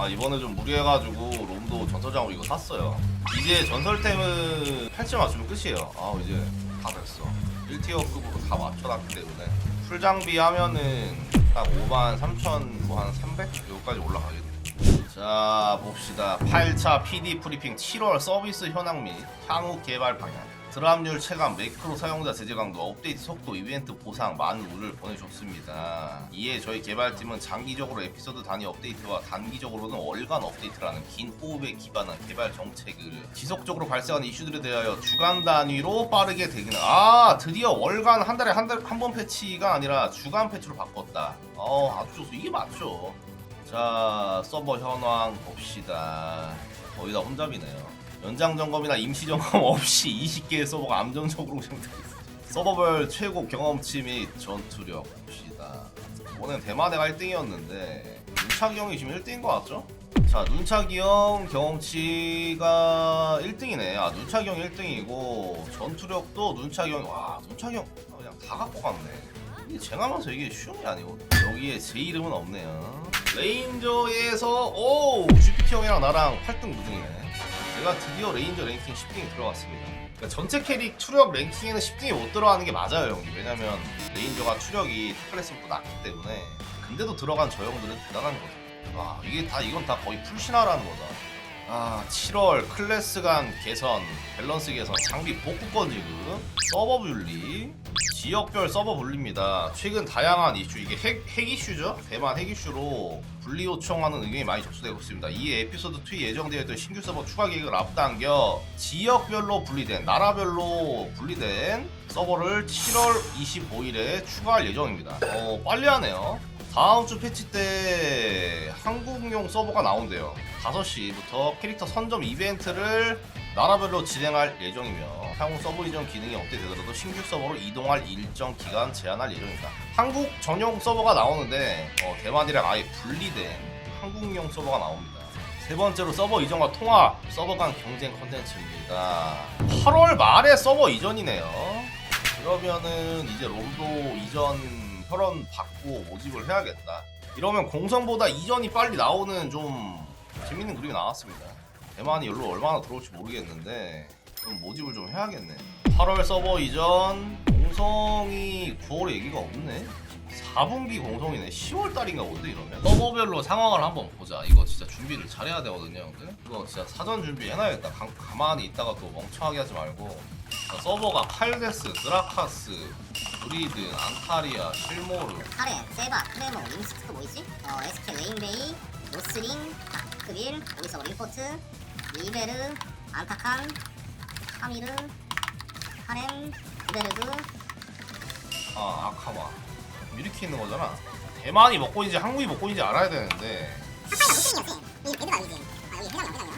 아 이번에 좀 무리해가지고 롬도 전설장으로 이거 샀어요. 이제 전설템은 팔찌 맞추면 끝이에요. 아 이제 다 됐어. 1티어급으로 다 맞춰놨기 때문에. 풀장비 하면은 딱 5만 3천 뭐 한 300? 여기까지 올라가겠네. 자 봅시다. 8차 PD 프리핑 7월 서비스 현황 및 향후 개발 방향 드랍률 체감 매크로 사용자 제재 강도 업데이트 속도 이벤트 보상 만물을 보내줬습니다. 이에 저희 개발팀은 장기적으로 에피소드 단위 업데이트와 단기적으로는 월간 업데이트라는 긴 호흡에 기반한 개발 정책을 지속적으로 발생하는 이슈들에 대하여 주간 단위로 빠르게 대기는 아 드디어 월간 한 달에 한달한 번 패치가 아니라 주간 패치로 바꿨다. 어 아주 좋소. 이게 맞죠? 자 서버 현황 봅시다. 거의 다 혼잡이네요 연장 점검이나 임시 점검 없이 20개의 서버가 암정적으로 운영되고 있습니다. 서버별 최고 경험치 및 전투력 봅시다. 이번엔 대마대가 1등이었는데 눈차기 형이 지금 1등인 것 같죠? 자 눈차기 형 경험치가 1등이네. 아 눈차기 형 1등이고 전투력도 눈차기 형 와 눈차기 형 그냥 다 갖고 갔네. 이게 쟁하면서 이게 쉬운 게 아니고 여기에 제 이름은 없네요. 레인저에서 오! GPT 형이랑 나랑 8등 9등이네 제가 드디어 레인저 랭킹 10등에 들어갔습니다. 그러니까 전체 캐릭 추력 랭킹에는 10등이 못 들어가는 게 맞아요 형님. 왜냐면 레인저가 추력이 클래스부터 낮기 때문에. 근데도 들어간 저 형들은 대단한 거죠. 와 이게 다 이건 다 거의 풀신화라는 거다 아 7월 클래스 간 개선 밸런스 개선 장비 복구권 지급 서버 분리. 지역별 서버 분리입니다. 최근 다양한 이슈 이게 핵, 핵 이슈죠? 대만 핵 이슈로 분리 요청하는 의견이 많이 접수되고 있습니다. 이에 에피소드 2 예정되어 있던 신규 서버 추가 계획을 앞당겨 지역별로 분리된 나라별로 분리된 서버를 7월 25일에 추가할 예정입니다. 어 빨리 하네요. 다음 주 패치 때 한국용 서버가 나온대요. 5시부터 캐릭터 선점 이벤트를 나라별로 진행할 예정이며 향후 서버 이전 기능이 업데이트되더라도 신규 서버로 이동할 일정 기간 제한할 예정입니다. 한국 전용 서버가 나오는데 어, 대만이랑 아예 분리된 한국용 서버가 나옵니다. 세 번째로 서버 이전과 통합, 서버 간 경쟁 컨텐츠입니다. 8월 말에 서버 이전이네요. 그러면은 이제 롬도 이전 혈원 받고 모집을 해야겠다. 이러면 공성보다 이전이 빨리 나오는 좀 재밌는 그림이 나왔습니다. 대만이 열로 얼마나 들어올지 모르겠는데 좀 모집을 좀 해야겠네. 8월 서버 이전 공성이 9월에 얘기가 없네. 4분기 공성이네. 10월 달인가 본데 이러면 서버별로 상황을 한번 보자. 이거 진짜 준비를 잘해야 되거든요, 형들. 이거 진짜 사전 준비 해놔야겠다. 가, 가만히 있다가 또 멍청하게 하지 말고. 자, 서버가 칼데스, 드라카스, 브리드, 안타리아, 실모르. 카레, 세바, 크레모, 림스트 어, 레인베이, 노스링, 다크빌, 오리서 림포트, 리베르, 안타칸, 카미르, 하렘, 구베르드, 아 아카마 이렇게 있는 거잖아 대만이 먹고 있는지 한국이 먹고 있는지 알아야 되는데 아카가 노스링이었지? 이 레드가 아니지? 아, 여기 나머지.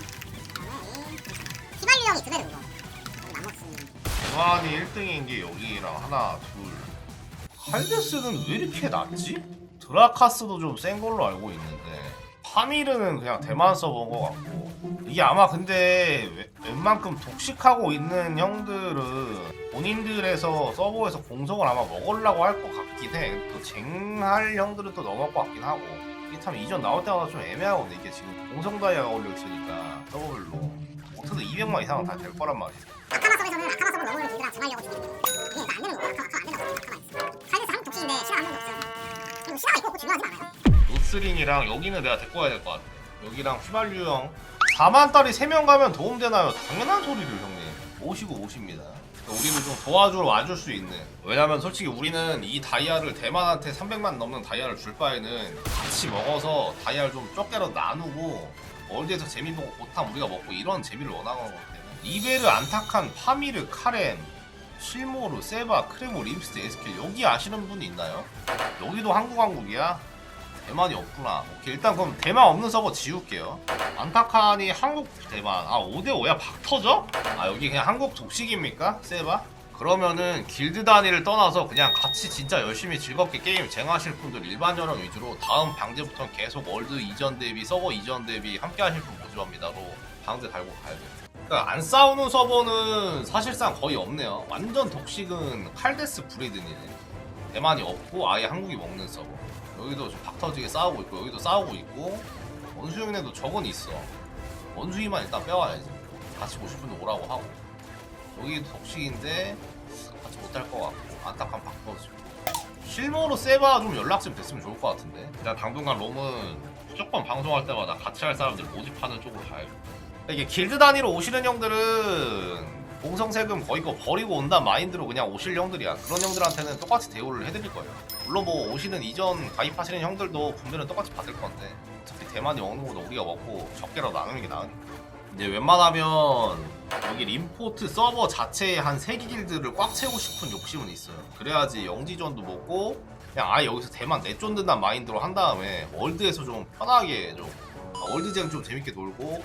대만이 1등인 게 여기랑 하나 둘 할데스는 왜 이렇게 낮지? 드라카스도 좀 센 걸로 알고 있는데 파미르는 그냥 대만 서버인 것 같고 이게 아마 근데 웬- 웬만큼 독식하고 있는 형들은 본인들에서 서버에서 공성을 아마 먹으려고 할 것 같긴 해. 또 쟁할 형들은 또 넘어갈 것 같긴 하고. 이게 참 이전 나올 때마다 좀 애매하거든. 이게 지금 공성 다이아가 올려 있으니까 서버별로 어떻게든 200만 이상은 다 될 거란 말이야. 아카마 서에서는 아카마 서로 넘어오는 길드랑 정하려고 준비했는데 이게 안 되는 거야. 아카, 아카 안 된다고 아카마. 칼데스 한국 독식인데 신화 한 명도 없어요. 신화가 있고 그거 중요하진 않아요. 노스링이랑 여기는 내가 데리고 가야 될 것 같아. 여기랑 휘발유 형 4만 달이 3명 가면 도움 되나요? 당연한 소리를 형님. 모시고 모십니다. 우리를 좀 도와주러 와줄 수 있는. 왜냐면 솔직히 우리는 이 다이아를 대만한테 300만 넘는 다이아를 줄 바에는 같이 먹어서 다이아를 좀 적게라도 나누고 월드에서 재미 보고 보탐 우리가 먹고 이런 재미를 원하는 거기 때문에 이베르, 안타칸, 파미르, 카렘, 실모르, 세바, 크레모, 림스트, 에스킬 여기 아시는 분 있나요? 여기도 한국 왕국이야? 대만이 없구나. 오케이, 일단 그럼 대만 없는 서버 지울게요. 안타칸이 한국 대만. 아 5대5야 박 터져? 아 여기 그냥 한국 독식입니까? 세바? 그러면은 길드 단위를 떠나서 그냥 같이 진짜 열심히 즐겁게 게임 쟁하실 분들 일반 전형 위주로 다음 방제부터는 계속 월드 이전 대비 서버 이전 대비 함께 하실 분 모집합니다로 방제 달고 가야 돼요. 그러니까 안 싸우는 서버는 사실상 거의 없네요. 완전 독식은 칼데스 브리든이네. 대만이 없고 아예 한국이 먹는 서버. 여기도 좀 박터지게 싸우고 있고 여기도 싸우고 있고 원수형네도 적은 있어 원숭이만 일단 빼와야지 같이 오고 싶으면 오라고 하고 여기 독식인데 같이 못할 것 같고 안타까운 바꿔주고 실무로 세바 좀 연락 좀 됐으면 좋을 것 같은데 일단 당분간 롬은 무조건 방송할 때마다 같이 할 사람들 모집하는 쪽으로 가야죠 이게 길드 단위로 오시는 형들은 공성세금 거의 거 버리고 온다는 마인드로 그냥 오실 형들이야. 그런 형들한테는 똑같이 대우를 해드릴 거예요. 물론 뭐 오시는 이전 가입하시는 형들도 분배는 똑같이 받을 건데 어차피 대만이 먹는 것보다 우리가 먹고 적게라도 나누는 게 나으니까. 이제 웬만하면 여기 림포트 서버 자체에 한 3개 길드를 꽉 채우고 싶은 욕심은 있어요. 그래야지 영지전도 먹고 그냥 아예 여기서 대만 내쫓는다는 마인드로 한 다음에 월드에서 좀 편하게 좀 아, 월드쟁 좀 재밌게 놀고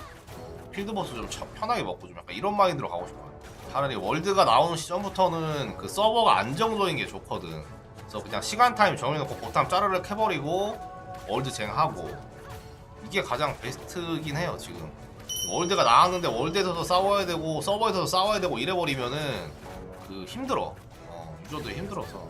필드버스 좀 차- 편하게 먹고 좀 약간 이런 마인드로 가고 싶어요. 차라리 월드가 나오는 시점부터는 그 서버가 안정적인 게 좋거든. 그래서 그냥 시간 타임 정해놓고 보탐 짜르르 캐버리고 월드 쟁 하고. 이게 가장 베스트긴 해요 지금. 월드가 나왔는데 월드에서도 싸워야 되고 서버에서도 싸워야 되고 이래버리면은 그 힘들어. 어, 유저도 힘들어서